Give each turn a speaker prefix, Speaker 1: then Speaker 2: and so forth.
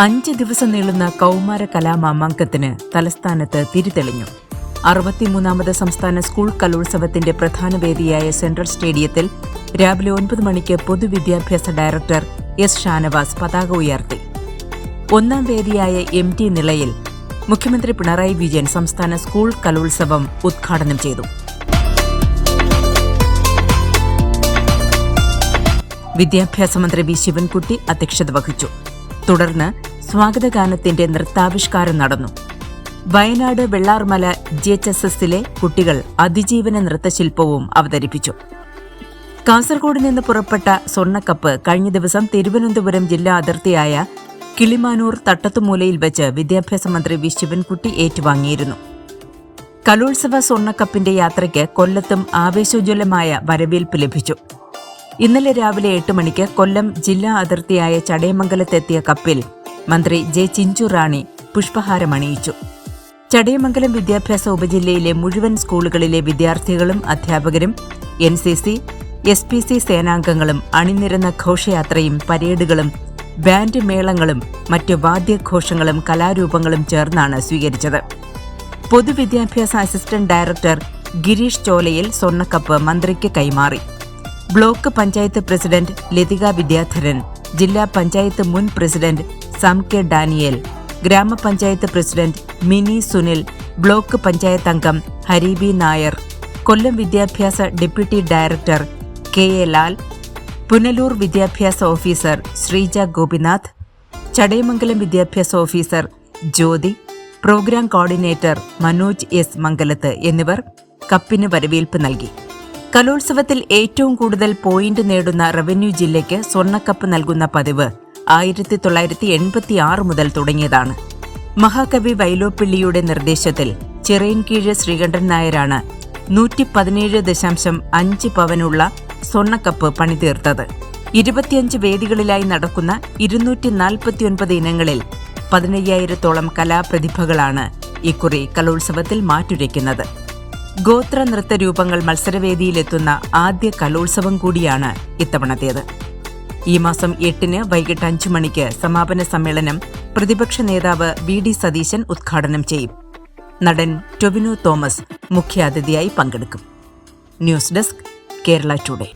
Speaker 1: അഞ്ച് ദിവസം നീളുന്ന കൗമാര കലാമാമാങ്കത്തിന് തലസ്ഥാനത്ത് തിരിതെളിഞ്ഞു. അറുപത്തിമൂന്നാമത് സംസ്ഥാന സ്കൂൾ കലോത്സവത്തിന്റെ പ്രധാന വേദിയായ സെൻട്രൽ സ്റ്റേഡിയത്തിൽ രാവിലെ ഒൻപത് മണിക്ക് പൊതുവിദ്യാഭ്യാസ ഡയറക്ടർ എസ് ഷാനവാസ് പതാക ഉയർത്തി. ഒന്നാം വേദിയായ എം ടി നിലയിൽ മുഖ്യമന്ത്രി പിണറായി വിജയൻ സംസ്ഥാന സ്കൂൾ കലോത്സവം ഉദ്ഘാടനം ചെയ്തു. വിദ്യാഭ്യാസ മന്ത്രി വി ശിവൻകുട്ടി അധ്യക്ഷത വഹിച്ചു. തുടർന്ന് സ്വാഗതഗാനത്തിന്റെ നൃത്താവിഷ്കാരം നടന്നു. Wayanad Vellarmala G H S എസിലെ കുട്ടികൾ അതിജീവന നൃത്തശില്പവും അവതരിപ്പിച്ചു. കാസർഗോഡ് നിന്ന് പുറപ്പെട്ട സ്വർണക്കപ്പ് കഴിഞ്ഞ ദിവസം തിരുവനന്തപുരം ജില്ലാ അതിർത്തിയായ കിളിമാനൂർ തട്ടത്തുമൂലയിൽ വെച്ച് വിദ്യാഭ്യാസ മന്ത്രി വി. ശിവൻകുട്ടി ഏറ്റുവാങ്ങിയിരുന്നു. കലോത്സവ സ്വർണക്കപ്പിന്റെ യാത്രയ്ക്ക് കൊല്ലത്തും ആവേശോജ്വലമായ വരവേൽപ്പ് ലഭിച്ചു. ഇന്നലെ രാവിലെ എട്ട് മണിക്ക് കൊല്ലം ജില്ലാ അതിർത്തിയായ ചടയമംഗലത്തെത്തിയ കപ്പിൽ മന്ത്രി ജെ ചിഞ്ചു റാണി പുഷ്പഹാരമണിയിച്ചു. ചടയമംഗലം വിദ്യാഭ്യാസ ഉപജില്ലയിലെ മുഴുവൻ സ്കൂളുകളിലെ വിദ്യാർത്ഥികളും അധ്യാപകരും N C C S P C സേനാംഗങ്ങളും അണിനിരന്ന ഘോഷയാത്രയും പരേഡുകളും ബാൻഡ് മേളങ്ങളും മറ്റ് വാദ്യഘോഷങ്ങളും കലാരൂപങ്ങളും ചേർന്നാണ് സ്വീകരിച്ചത്. പൊതുവിദ്യാഭ്യാസ അസിസ്റ്റന്റ് ഡയറക്ടർ ഗിരീഷ് ചോലയിൽ സ്വർണക്കപ്പ് മന്ത്രിക്ക് കൈമാറി. ബ്ലോക്ക് പഞ്ചായത്ത് പ്രസിഡന്റ് ലതിക വിദ്യാധരൻ ജില്ലാ പഞ്ചായത്ത് മുൻ പ്രസിഡന്റ് സം കെ ഡാനിയേൽ ഗ്രാമപഞ്ചായത്ത് പ്രസിഡന്റ് മിനി സുനിൽ ബ്ലോക്ക് പഞ്ചായത്ത് അംഗം ഹരീബി നായർ കൊല്ലം വിദ്യാഭ്യാസ deputy director K A Lal Punalur വിദ്യാഭ്യാസ ഓഫീസർ ശ്രീജ ഗോപിനാഥ് ചടയമംഗലം വിദ്യാഭ്യാസ officer Jyothi programme coordinator Manoj S Mangalath എന്നിവർ കപ്പിന് വരവേൽപ്പ് നൽകി. കലോത്സവത്തിൽ ഏറ്റവും കൂടുതൽ പോയിന്റ് നേടുന്ന റവന്യൂ ജില്ലയ്ക്ക് സ്വർണക്കപ്പ് നൽകുന്ന പതിവ് ആയിരത്തി തൊള്ളായിരത്തി എൺപത്തി ആറ് മുതൽ തുടങ്ങിയതാണ്. മഹാകവി വൈലോപ്പിള്ളിയുടെ നിർദ്ദേശത്തിൽ ചിറയൻകീഴ് ശ്രീകണ്ഠൻ നായരാണ് നൂറ്റി പതിനേഴ് ദശാംശം അഞ്ച് പവനുള്ള സ്വർണക്കപ്പ് പണിതീർത്തത്. ഇരുപത്തിയഞ്ച് വേദികളിലായി നടക്കുന്ന ഇരുന്നൂറ്റി നാൽപ്പത്തിയൊൻപത് ഇനങ്ങളിൽ പതിനയ്യായിരത്തോളം കലാപ്രതിഭകളാണ് ഇക്കുറി കലോത്സവത്തിൽ മാറ്റുരയ്ക്കുന്നത്. ഗോത്ര നൃത്ത രൂപങ്ങൾ മത്സരവേദിയിലെത്തുന്ന ആദ്യ കലോത്സവം കൂടിയാണ് ഇത്തവണത്തേത്. ഈ മാസം എട്ടിന് വൈകിട്ട് അഞ്ചു മണിക്ക് സമാപന സമ്മേളനം പ്രതിപക്ഷ നേതാവ് വി ഡി സതീശൻ ഉദ്ഘാടനം ചെയ്യും. നടൻ ടൊവിനോ തോമസ് മുഖ്യാതിഥിയായി പങ്കെടുക്കും. News desk Kerala today.